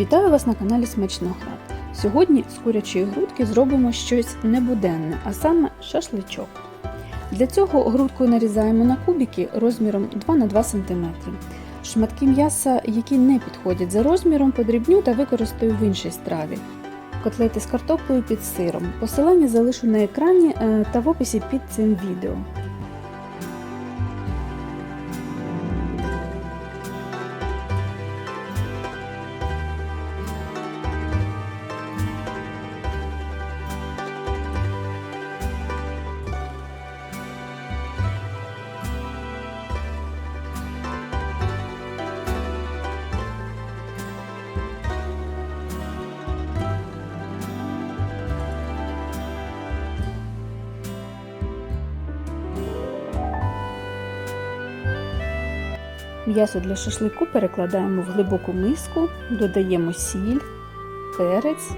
Вітаю вас на каналі Смачноград. Сьогодні з курячої грудки зробимо щось небуденне, а саме шашличок. Для цього грудку нарізаємо на кубики розміром 2 на 2 см. Шматки м'яса, які не підходять за розміром, подрібню та використаю в іншій страві. Котлети з картоплею під сиром. Посилання залишу на екрані е, та в описі під цим відео. М'ясо для шашлику перекладаємо в глибоку миску, додаємо сіль, перець,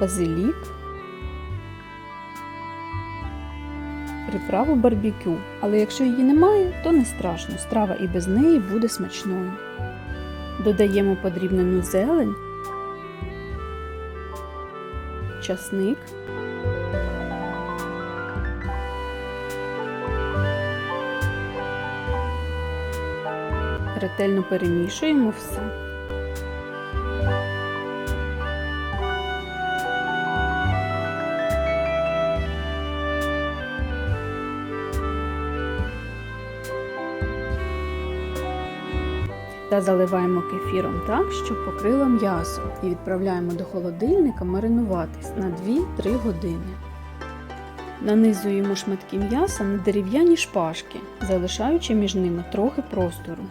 базилік, приправу барбекю. Але якщо її немає, то не страшно, страва і без неї буде смачною. Додаємо подрібнену зелень, часник. Ретельно перемішуємо все. Та заливаємо кефіром так, щоб покрило м'ясо, і відправляємо до холодильника маринуватись на 2-3 години. Нанизуємо шматки м'яса на дерев'яні шпажки, залишаючи між ними трохи простору.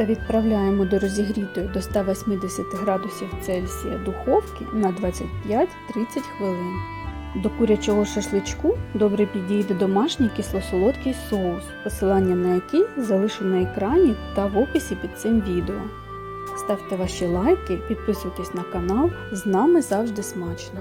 Та відправляємо до розігрітої до 180 градусів Цельсія духовки на 25-30 хвилин. До курячого шашличку добре підійде домашній кисло-солодкий соус, посилання на який залишу на екрані та в описі під цим відео. Ставте ваші лайки, підписуйтесь на канал, з нами завжди смачно!